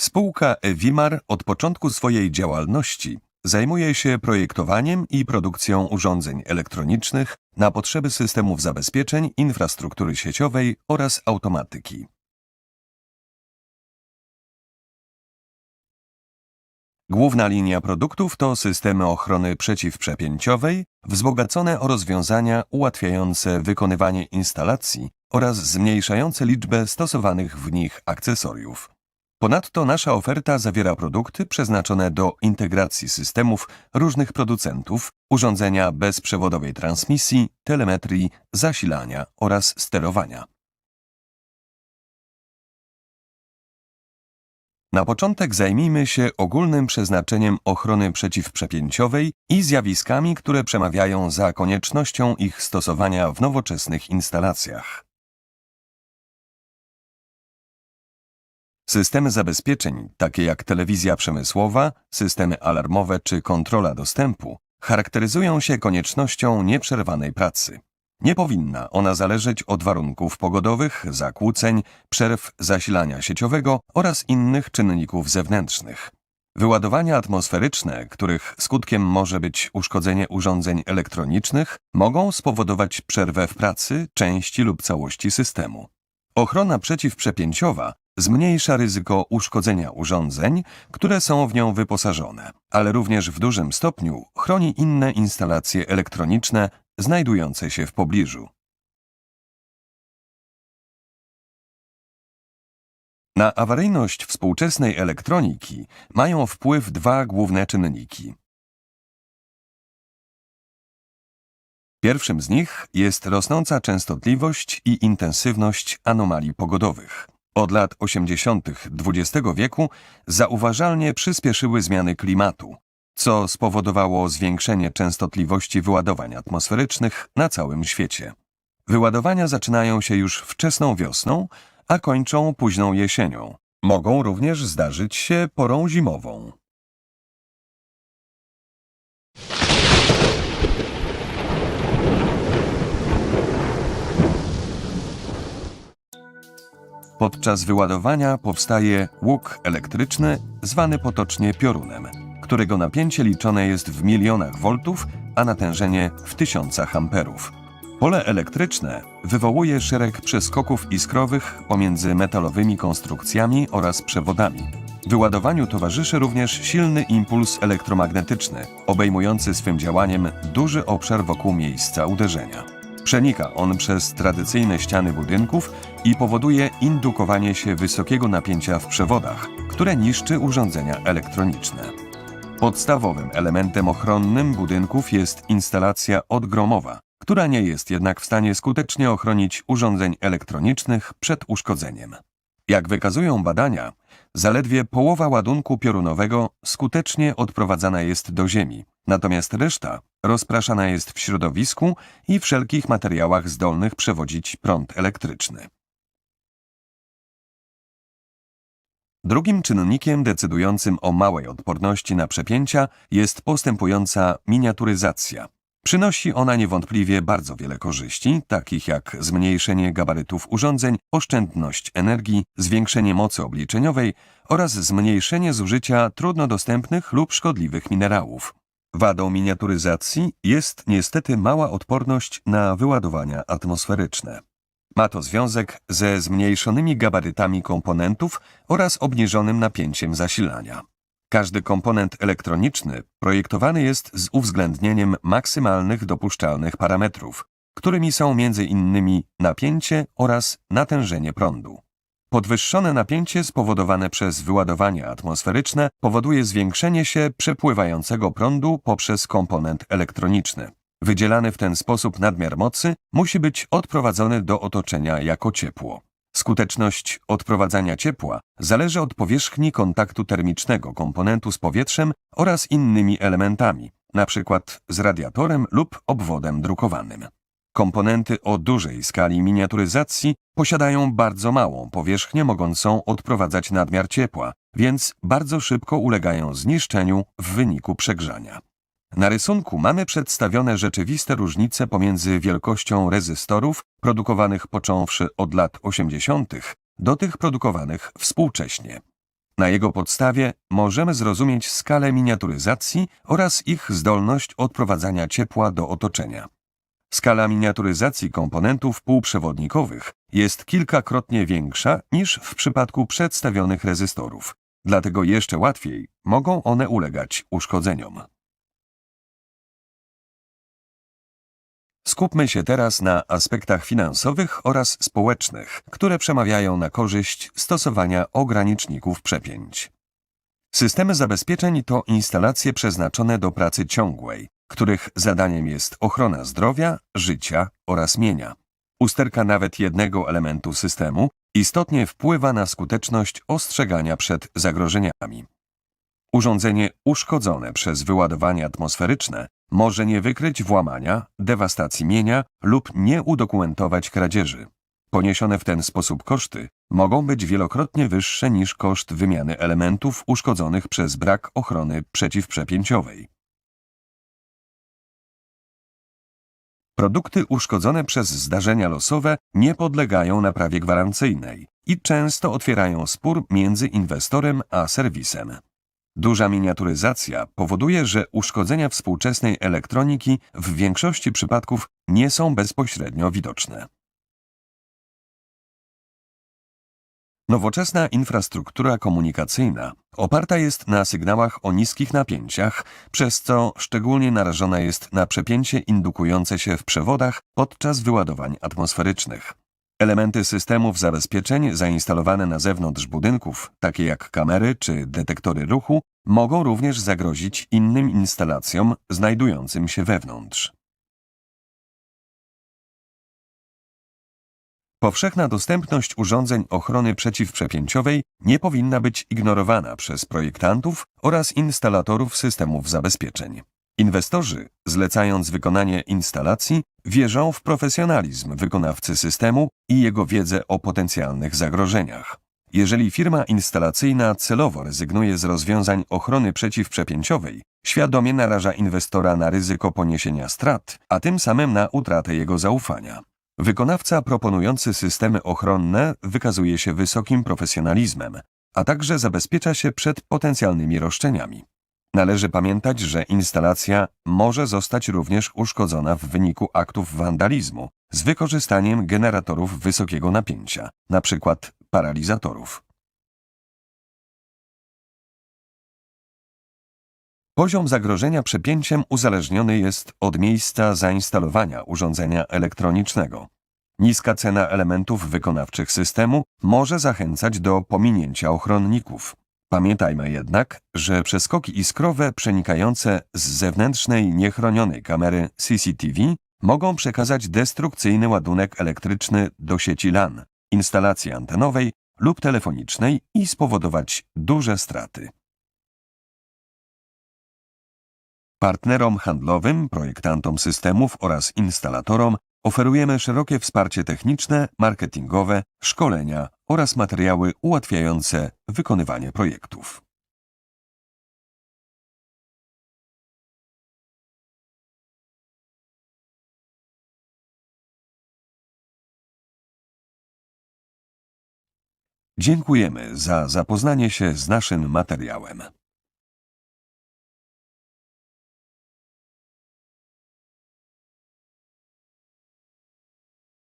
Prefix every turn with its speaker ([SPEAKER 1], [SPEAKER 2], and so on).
[SPEAKER 1] Spółka Ewimar od początku swojej działalności zajmuje się projektowaniem i produkcją urządzeń elektronicznych na potrzeby systemów zabezpieczeń, infrastruktury sieciowej oraz automatyki. Główna linia produktów to systemy ochrony przeciwprzepięciowej, wzbogacone o rozwiązania ułatwiające wykonywanie instalacji oraz zmniejszające liczbę stosowanych w nich akcesoriów. Ponadto nasza oferta zawiera produkty przeznaczone do integracji systemów różnych producentów, urządzenia bezprzewodowej transmisji, telemetrii, zasilania oraz sterowania. Na początek zajmijmy się ogólnym przeznaczeniem ochrony przeciwprzepięciowej i zjawiskami, które przemawiają za koniecznością ich stosowania w nowoczesnych instalacjach. Systemy zabezpieczeń, takie jak telewizja przemysłowa, systemy alarmowe czy kontrola dostępu, charakteryzują się koniecznością nieprzerwanej pracy. Nie powinna ona zależeć od warunków pogodowych, zakłóceń, przerw zasilania sieciowego oraz innych czynników zewnętrznych. Wyładowania atmosferyczne, których skutkiem może być uszkodzenie urządzeń elektronicznych, mogą spowodować przerwę w pracy części lub całości systemu. Ochrona przeciwprzepięciowa zmniejsza ryzyko uszkodzenia urządzeń, które są w nią wyposażone, ale również w dużym stopniu chroni inne instalacje elektroniczne znajdujące się w pobliżu. Na awaryjność współczesnej elektroniki mają wpływ dwa główne czynniki. Pierwszym z nich jest rosnąca częstotliwość i intensywność anomalii pogodowych. Od lat 80. XX wieku zauważalnie przyspieszyły zmiany klimatu, co spowodowało zwiększenie częstotliwości wyładowań atmosferycznych na całym świecie. Wyładowania zaczynają się już wczesną wiosną, a kończą późną jesienią. Mogą również zdarzyć się porą zimową. Podczas wyładowania powstaje łuk elektryczny zwany potocznie piorunem, którego napięcie liczone jest w milionach voltów, a natężenie w tysiącach amperów. Pole elektryczne wywołuje szereg przeskoków iskrowych pomiędzy metalowymi konstrukcjami oraz przewodami. Wyładowaniu towarzyszy również silny impuls elektromagnetyczny, obejmujący swym działaniem duży obszar wokół miejsca uderzenia. Przenika on przez tradycyjne ściany budynków i powoduje indukowanie się wysokiego napięcia w przewodach, które niszczy urządzenia elektroniczne. Podstawowym elementem ochronnym budynków jest instalacja odgromowa, która nie jest jednak w stanie skutecznie ochronić urządzeń elektronicznych przed uszkodzeniem. Jak wykazują badania, zaledwie połowa ładunku piorunowego skutecznie odprowadzana jest do ziemi, natomiast reszta rozpraszana jest w środowisku i wszelkich materiałach zdolnych przewodzić prąd elektryczny. Drugim czynnikiem decydującym o małej odporności na przepięcia jest postępująca miniaturyzacja. Przynosi ona niewątpliwie bardzo wiele korzyści, takich jak zmniejszenie gabarytów urządzeń, oszczędność energii, zwiększenie mocy obliczeniowej oraz zmniejszenie zużycia trudno dostępnych lub szkodliwych minerałów. Wadą miniaturyzacji jest niestety mała odporność na wyładowania atmosferyczne. Ma to związek ze zmniejszonymi gabarytami komponentów oraz obniżonym napięciem zasilania. Każdy komponent elektroniczny projektowany jest z uwzględnieniem maksymalnych dopuszczalnych parametrów, którymi są m.in. napięcie oraz natężenie prądu. Podwyższone napięcie spowodowane przez wyładowanie atmosferyczne powoduje zwiększenie się przepływającego prądu poprzez komponent elektroniczny. Wydzielany w ten sposób nadmiar mocy musi być odprowadzony do otoczenia jako ciepło. Skuteczność odprowadzania ciepła zależy od powierzchni kontaktu termicznego komponentu z powietrzem oraz innymi elementami, np. z radiatorem lub obwodem drukowanym. Komponenty o dużej skali miniaturyzacji posiadają bardzo małą powierzchnię mogącą odprowadzać nadmiar ciepła, więc bardzo szybko ulegają zniszczeniu w wyniku przegrzania. Na rysunku mamy przedstawione rzeczywiste różnice pomiędzy wielkością rezystorów produkowanych począwszy od lat 80. do tych produkowanych współcześnie. Na jego podstawie możemy zrozumieć skalę miniaturyzacji oraz ich zdolność odprowadzania ciepła do otoczenia. Skala miniaturyzacji komponentów półprzewodnikowych jest kilkakrotnie większa niż w przypadku przedstawionych rezystorów, dlatego jeszcze łatwiej mogą one ulegać uszkodzeniom. Skupmy się teraz na aspektach finansowych oraz społecznych, które przemawiają na korzyść stosowania ograniczników przepięć. Systemy zabezpieczeń to instalacje przeznaczone do pracy ciągłej, których zadaniem jest ochrona zdrowia, życia oraz mienia. Usterka nawet jednego elementu systemu istotnie wpływa na skuteczność ostrzegania przed zagrożeniami. Urządzenie uszkodzone przez wyładowanie atmosferyczne może nie wykryć włamania, dewastacji mienia lub nie udokumentować kradzieży. Poniesione w ten sposób koszty mogą być wielokrotnie wyższe niż koszt wymiany elementów uszkodzonych przez brak ochrony przeciwprzepięciowej. Produkty uszkodzone przez zdarzenia losowe nie podlegają naprawie gwarancyjnej i często otwierają spór między inwestorem a serwisem. Duża miniaturyzacja powoduje, że uszkodzenia współczesnej elektroniki w większości przypadków nie są bezpośrednio widoczne. Nowoczesna infrastruktura komunikacyjna oparta jest na sygnałach o niskich napięciach, przez co szczególnie narażona jest na przepięcie indukujące się w przewodach podczas wyładowań atmosferycznych. Elementy systemów zabezpieczeń zainstalowane na zewnątrz budynków, takie jak kamery czy detektory ruchu, mogą również zagrozić innym instalacjom znajdującym się wewnątrz. Powszechna dostępność urządzeń ochrony przeciwprzepięciowej nie powinna być ignorowana przez projektantów oraz instalatorów systemów zabezpieczeń. Inwestorzy, zlecając wykonanie instalacji, wierzą w profesjonalizm wykonawcy systemu i jego wiedzę o potencjalnych zagrożeniach. Jeżeli firma instalacyjna celowo rezygnuje z rozwiązań ochrony przeciwprzepięciowej, świadomie naraża inwestora na ryzyko poniesienia strat, a tym samym na utratę jego zaufania. Wykonawca proponujący systemy ochronne wykazuje się wysokim profesjonalizmem, a także zabezpiecza się przed potencjalnymi roszczeniami. Należy pamiętać, że instalacja może zostać również uszkodzona w wyniku aktów wandalizmu z wykorzystaniem generatorów wysokiego napięcia, np. paralizatorów. Poziom zagrożenia przepięciem uzależniony jest od miejsca zainstalowania urządzenia elektronicznego. Niska cena elementów wykonawczych systemu może zachęcać do pominięcia ochronników. Pamiętajmy jednak, że przeskoki iskrowe przenikające z zewnętrznej niechronionej kamery CCTV mogą przekazać destrukcyjny ładunek elektryczny do sieci LAN, instalacji antenowej lub telefonicznej i spowodować duże straty. Partnerom handlowym, projektantom systemów oraz instalatorom oferujemy szerokie wsparcie techniczne, marketingowe, szkolenia oraz materiały ułatwiające wykonywanie projektów. Dziękujemy za zapoznanie się z naszym materiałem.